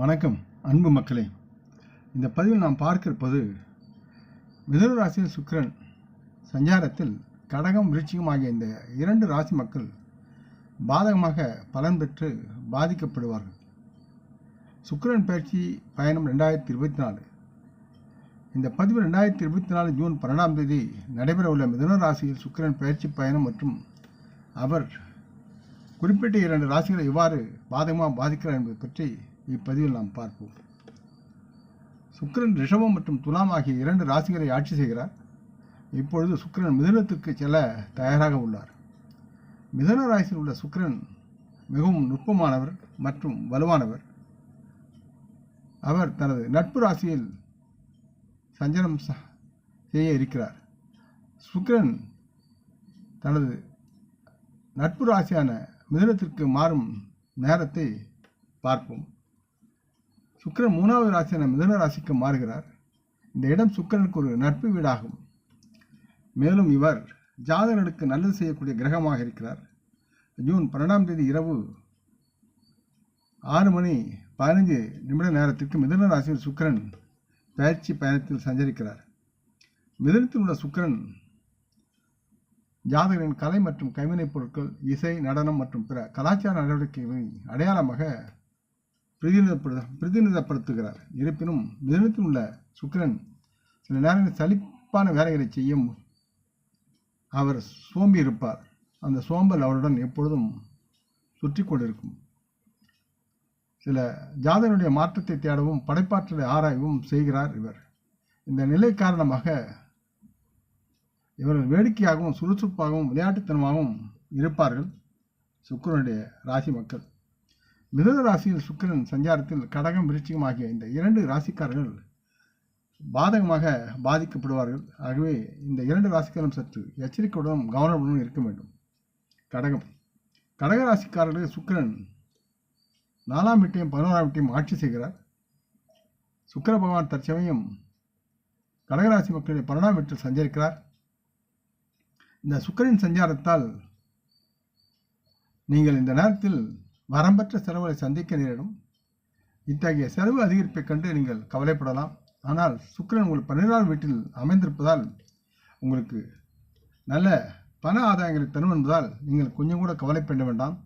வணக்கம் அன்பு மக்களே. இந்த பதிவில் நாம் பார்க்கிருப்பது மிதுன ராசியில் சுக்கரன் சஞ்சாரத்தில் கடகம் விருச்சிகம் ஆகிய இந்த இரண்டு ராசி மக்கள் பாதகமாக பலன் பெற்று பாதிக்கப்படுவார்கள். சுக்கரன் பயிற்சி பயணம் ரெண்டாயிரத்தி இருபத்தி நாலு. இந்த பதிவு ரெண்டாயிரத்தி இருபத்தி நாலு ஜூன் பன்னெண்டாம் தேதி நடைபெறவுள்ள மிதுன ராசியில் சுக்கரன் பயிற்சி பயணம் மற்றும் அவர் குறிப்பிட்ட இரண்டு ராசிகளை எவ்வாறு பாதகமாக பாதிக்கிறார் என்பது பற்றி இப்பதிவில் நாம் பார்ப்போம். சுக்கிரன் ரிஷபம் மற்றும் துலாம் ஆகிய இரண்டு ராசிகளை ஆட்சி செய்கிறார். இப்பொழுது சுக்கிரன் மிதுனத்திற்கு செல்ல தயாராக உள்ளார். மிதுன ராசியில் உள்ள சுக்கிரன் மிகவும் நுட்பமானவர் மற்றும் வலுவானவர். அவர் தனது நட்பு ராசியில் சஞ்சலம் ச- செய்ய இருக்கிறார். சுக்கிரன் தனது நட்பு ராசியான மிதுனத்திற்கு மாறும் நேரத்தை பார்ப்போம். சுக்கிரன் மூணாவது ராசியான மிதுன ராசிக்கு மாறுகிறார். இந்த இடம் சுக்கிரனுக்கு ஒரு நட்பு வீடாகும். மேலும் இவர் ஜாதகர்களுக்கு நல்லது செய்யக்கூடிய கிரகமாக இருக்கிறார். ஜூன் பன்னெண்டாம் தேதி இரவு ஆறு மணி பதினஞ்சு நிமிட நேரத்திற்கு மிதுன ராசியில் சுக்கிரன் பயிற்சி பயணத்தில் சஞ்சரிக்கிறார். மிதனத்தில் உள்ள சுக்கிரன் ஜாதகரின் கலை மற்றும் கைவினைப் பொருட்கள் இசை நடனம் மற்றும் பிற கலாச்சார நடவடிக்கைகளின் அடையாளமாக பிரதிநிதிப்படு பிரதிநிதிப்படுத்துகிறார். இருப்பினும் மிதனத்தில் உள்ள சுக்கிரன் சில நேரங்களில் சலிப்பான வேலைகளை செய்ய அவர் சோம்பி இருப்பார். அந்த சோம்பல் அவருடன் எப்பொழுதும் சுற்றி கொண்டிருக்கும். சில ஜாதகனுடைய மாற்றத்தை தேடவும் படைப்பாற்றலை ஆராயவும் செய்கிறார் இவர். இந்த நிலை காரணமாக இவர்கள் வேடிக்கையாகவும் சுறுசுறுப்பாகவும் விளையாட்டுத்தனமாகவும் இருப்பார்கள் சுக்கரனுடைய ராசி மக்கள். மிதுன ராசியில் சுக்கிரன் சஞ்சாரத்தில் கடகம் விருச்சிகம் ஆகிய இந்த இரண்டு ராசிக்காரர்கள் பாதகமாக பாதிக்கப்படுவார்கள். ஆகவே இந்த இரண்டு ராசிக்காரும் சற்று எச்சரிக்கையுடனும் கவனமுடனும் இருக்க வேண்டும். கடகம். கடக ராசிக்காரர்களுக்கு சுக்கிரன் நாலாம் வீட்டையும் பதினோராம் வீட்டையும் ஆட்சி செய்கிறார். சுக்கர பகவான் தற்சமயம் கடகராசி மக்களுடைய பன்னெண்டாம் வீட்டில் சஞ்சரிக்கிறார். இந்த சுக்கரின் சஞ்சாரத்தால் நீங்கள் இந்த நேரத்தில் வரம்பற்ற செலவுகளை சந்திக்க நேரிடும். இத்தகைய செலவு அதிகரிப்பைக் கண்டு நீங்கள் கவலைப்படலாம். ஆனால் சுக்கிரன் உங்கள் பன்னிரெண்டாம் வீட்டில் அமைந்திருப்பதால் உங்களுக்கு நல்ல பண ஆதாயங்களை தரும் என்பதால் நீங்கள் கொஞ்சம் கூட கவலைப்பட வேண்டாம்.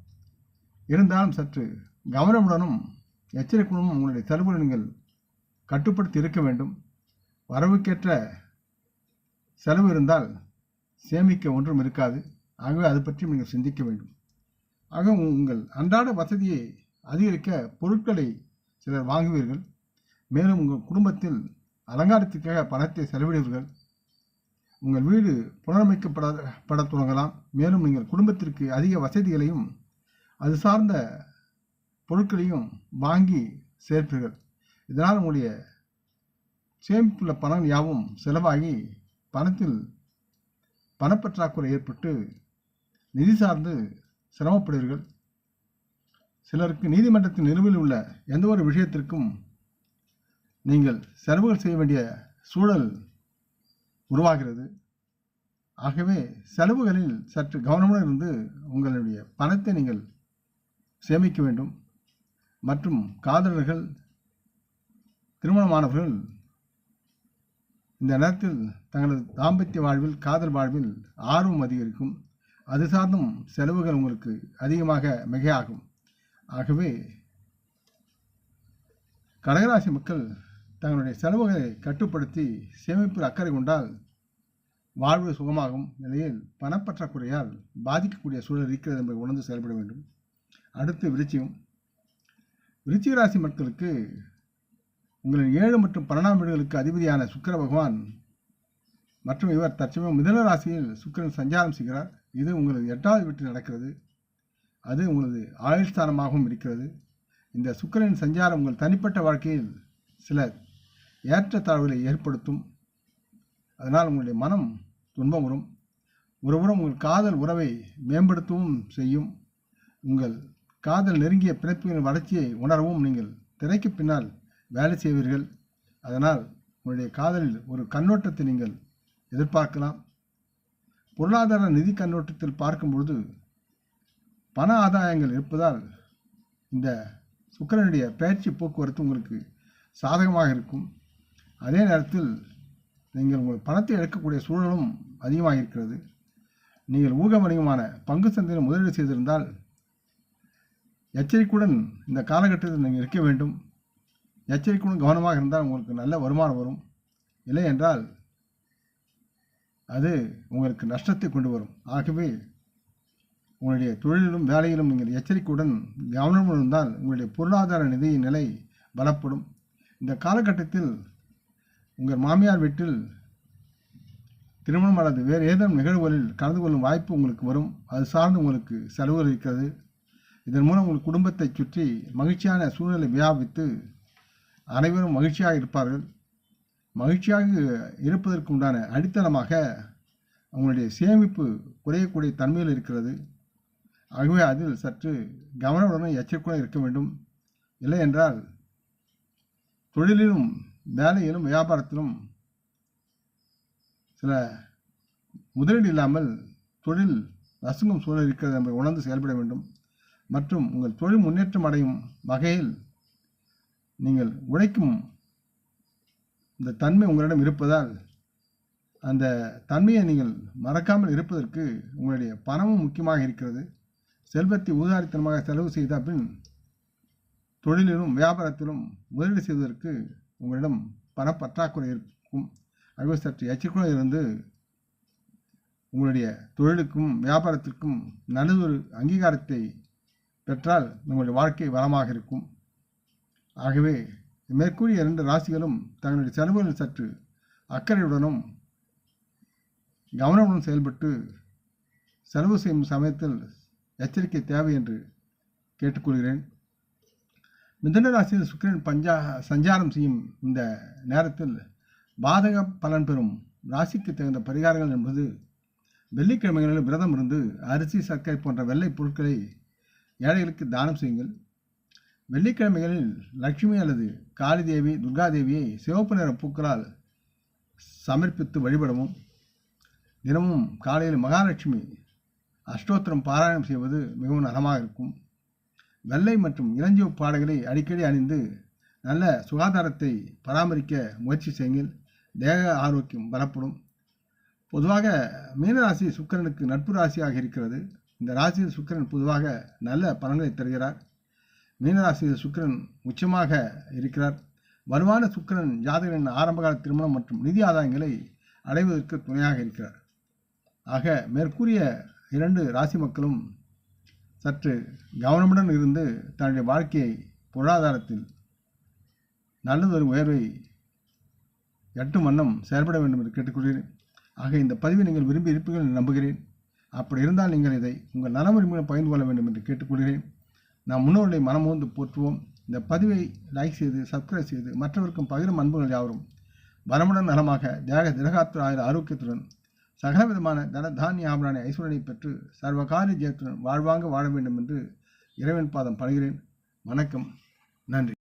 இருந்தாலும் சற்று கவனமுடனும் எச்சரிக்கையுடனும் உங்களுடைய செலவுகளை நீங்கள் கட்டுப்படுத்தி இருக்க வேண்டும். வரவுக்கேற்ற செலவு இருந்தால் சேமிக்க ஒன்றும் இருக்காது. ஆகவே அது பற்றி நீங்கள் சிந்திக்க வேண்டும். ஆக உங்கள் அன்றாட வசதியை அதிகரிக்க பொருட்களை சிலர் வாங்குவீர்கள். மேலும் உங்கள் குடும்பத்தில் அலங்காரத்திற்காக பணத்தை செலவிடுவீர்கள். உங்கள் வீடு புனரமைக்கப்பட பட தொடங்கலாம். மேலும் நீங்கள் குடும்பத்திற்கு அதிக வசதிகளையும் அது சார்ந்த பொருட்களையும் வாங்கி சேர்ப்பீர்கள். இதனால் உங்களுடைய சேமிப்புள்ள பணம் யாவும் செலவாகி பணத்தில் பணப்பற்றாக்குறை ஏற்பட்டு நிதி சார்ந்து சிரமப்படுவீர்கள். சிலருக்கு நீதிமன்றத்தின் நிலுவையில் உள்ள எந்த ஒரு விஷயத்திற்கும் நீங்கள் செலவுகள் செய்ய வேண்டிய சூழல் உருவாகிறது. ஆகவே செலவுகளில் சற்று கவனமுடன் இருந்து உங்களுடைய பணத்தை நீங்கள் சேமிக்க வேண்டும். மற்றும் காதலர்கள் திருமணமானவர்கள் இந்த நேரத்தில் தங்களது தாம்பத்திய வாழ்வில் காதல் வாழ்வில் ஆர்வம் அதிகரிக்கும். அது சார்ந்தும் செலவுகள் உங்களுக்கு அதிகமாக மிகையாகும். ஆகவே கடகராசி மக்கள் தங்களுடைய செலவுகளை கட்டுப்படுத்தி சேமிப்பில் அக்கறை கொண்டால் வாழ்வு சுகமாகும் நிலையில் பணப்பற்றாக்குறையால் பாதிக்கக்கூடிய சூழல் இருக்கிறது என்பதை உணர்ந்து செயல்பட வேண்டும். அடுத்து விருச்சியம் விருச்சிக ராசி மக்களுக்கு உங்களின் ஏழு மற்றும் பன்னெண்டாம் வீடுகளுக்கு அதிபதியான சுக்கிர பகவான் மற்றும் இவர் தற்சமயம் மிதன ராசியில் சுக்கிரன் சஞ்சாரம் செய்கிறார். இது உங்களது எட்டாவது வீட்டில் நடக்கிறது. அது உங்களது ஆயுள் ஸ்தானமாகவும் இருக்கிறது. இந்த சுக்கிரனின் சஞ்சாரம் உங்கள் தனிப்பட்ட வாழ்க்கையில் சில ஏற்றத்தாழ்வுகளை ஏற்படுத்தும். அதனால் உங்களுடைய மனம் துன்பம் வரும். ஒருபுறம் உங்கள் காதல் உறவை மேம்படுத்தவும் செய்யும். உங்கள் காதல் நெருங்கிய பிணைப்புகளின் வளர்ச்சியை உணரவும் நீங்கள் திரைக்கு பின்னால் வேலை செய்வீர்கள். அதனால் உங்களுடைய காதலில் ஒரு கண்ணோட்டத்தை நீங்கள் எதிர்பார்க்கலாம். பொருளாதார நிதி கண்ணோட்டத்தில் பார்க்கும்பொழுது பண ஆதாயங்கள் இருப்பதால் இந்த சுக்கரனுடைய பயிற்சி போக்குவரத்து உங்களுக்கு சாதகமாக இருக்கும். அதே நேரத்தில் நீங்கள் உங்கள் பணத்தை இழக்கக்கூடிய சூழலும் அதிகமாக இருக்கிறது. நீங்கள் ஊக வணிகமான பங்கு சந்தையில் முதலீடு செய்திருந்தால் எச்சரிக்கையுடன் இந்த காலகட்டத்தில் நீங்கள் இருக்க வேண்டும். எச்சரிக்கையுடன் கவனமாக இருந்தால் உங்களுக்கு நல்ல வருமானம் வரும். இல்லை என்றால் அது உங்களுக்கு நஷ்டத்தை கொண்டு வரும். ஆகவே உங்களுடைய தொழிலிலும் வேலையிலும் நீங்கள் எச்சரிக்கையுடன் கவனமுடன் இருந்தால் உங்களுடைய பொருளாதார நிதியின் நிலை பலப்படும். இந்த காலகட்டத்தில் உங்கள் மாமியார் வீட்டில் திருமணம் அல்லது வேறு ஏதேனும் நிகழ்வுகளில் கலந்து கொள்ளும் வாய்ப்பு உங்களுக்கு வரும். அது சார்ந்து உங்களுக்கு செலவுகள் இருக்கிறது. இதன் மூலம் உங்கள் குடும்பத்தை சுற்றி மகிழ்ச்சியான சூழ்நிலை வியாபித்து அனைவரும் மகிழ்ச்சியாக இருப்பார்கள். மகிழ்ச்சியாக இருப்பதற்கு உண்டான அடித்தளமாக அவங்களுடைய சேமிப்பு குறையக்கூடிய தன்மையில் இருக்கிறது. ஆகவே அதில் சற்று கவனமுடன் எச்சரிக்கையாக இருக்க வேண்டும். இல்லை என்றால் தொழிலிலும் வேலையிலும் வியாபாரத்திலும் சில முதலீடு இல்லாமல் தொழில் நசுங்கும் சூழல் இருக்கிறது என்பதை உணர்ந்து செயல்பட வேண்டும். மற்றும் உங்கள் தொழில் முன்னேற்றம் அடையும் வகையில் நீங்கள் உழைக்கும் இந்த தன்மை உங்களிடம் இருப்பதால் அந்த தன்மையை நீங்கள் மறக்காமல் இருப்பதற்கு உங்களுடைய பணமும் முக்கியமாக இருக்கிறது. செல்வத்தை உதாரித்தனமாக செலவு செய்த பின் தொழிலிலும் வியாபாரத்திலும் முதலீடு செய்வதற்கு உங்களிடம் பணப்பற்றாக்குறை இருக்கும். ஆகவே சற்று எச்சரிக்கையாக இருந்து உங்களுடைய தொழிலுக்கும் வியாபாரத்திற்கும் நல்லதொரு அங்கீகாரத்தை பெற்றால் உங்களுடைய வாழ்க்கை வளமாக இருக்கும். ஆகவே மேற்கூறிய இரண்டு ராசிகளும் தங்களுடைய செலவுகளில் சற்று அக்கறையுடனும் கவனமுடன் செயல்பட்டு செலவு செய்யும் சமயத்தில் எச்சரிக்கை தேவை என்று கேட்டுக்கொள்கிறேன். மிதன ராசியில் சுக்கிரன் பஞ்சா சஞ்சாரம் செய்யும் இந்த நேரத்தில் பாதக பலன் பெறும். ராசிக்கு தகுந்த பரிகாரங்கள் என்பது வெள்ளிக்கிழமைகளில் விரதம் இருந்து அரிசி சர்க்கரை போன்ற வெள்ளை பொருட்களை ஏழைகளுக்கு தானம் செய்யுங்கள். வெள்ளிக்கிழமைகளில் லட்சுமி அல்லது காளிதேவி துர்காதேவியை சிவப்பு நிற பூக்களால் சமர்ப்பித்து வழிபடவும் தினமும் காலையில் மகாலட்சுமி அஷ்டோத்திரம் பாராயணம் செய்வது மிகவும் நலமாக இருக்கும். வெள்ளை மற்றும் இளஞ்சிவப்பு பாடைகளை அடிக்கடி அணிந்து நல்ல சுகாதாரத்தை பராமரிக்க முயற்சி செய்யுங்கள். தேக ஆரோக்கியம் பலப்படும். பொதுவாக மீனராசி சுக்கிரனுக்கு நட்பு ராசியாக இருக்கிறது. இந்த ராசியில் சுக்கிரன் பொதுவாக நல்ல பலன்களை தருகிறார். மீனராசியில் சுக்கிரன் உச்சமாக இருக்கிறார். வலுவான சுக்கிரன் ஜாதகரின் ஆரம்பகால திருமணம் மற்றும் நிதி ஆதாயங்களை அடைவதற்கு துணையாக இருக்கிறார். ஆக மேற்கூறிய இரண்டு ராசி மக்களும் சற்று கவனமுடன் இருந்து தன்னுடைய வாழ்க்கையை பொருளாதாரத்தில் நல்லதொரு உயர்வை எட்டும் வண்ணம் செயல்பட வேண்டும் என்று கேட்டுக்கொள்கிறேன். ஆக இந்த பதிவை நீங்கள் விரும்பி இருப்பீர்கள் என்று நம்புகிறேன். அப்படி இருந்தால் நீங்கள் இதை உங்கள் நல உரிமையை பகிர்ந்து கொள்ள வேண்டும் என்று கேட்டுக்கொள்கிறேன். நாம் முன்னோர்களை மனமோந்து போற்றுவோம். இந்த பதிவை லைக் செய்து சப்ஸ்கிரைப் செய்து மற்றவருக்கும் பகிரும் அன்புகள் யாவரும். வரமுடன் நலமாக தேக திரகாத்திர ஆயுத ஆரோக்கியத்துடன் சகலவிதமான தன தானிய ஆபரான ஐஸ்வரனை பெற்று சர்வகாரிய ஜெயத்துடன் வாழ்வாங்க வாழ வேண்டும் என்று இறைவன் பாதம் படுகிறேன் வணக்கம். நன்றி.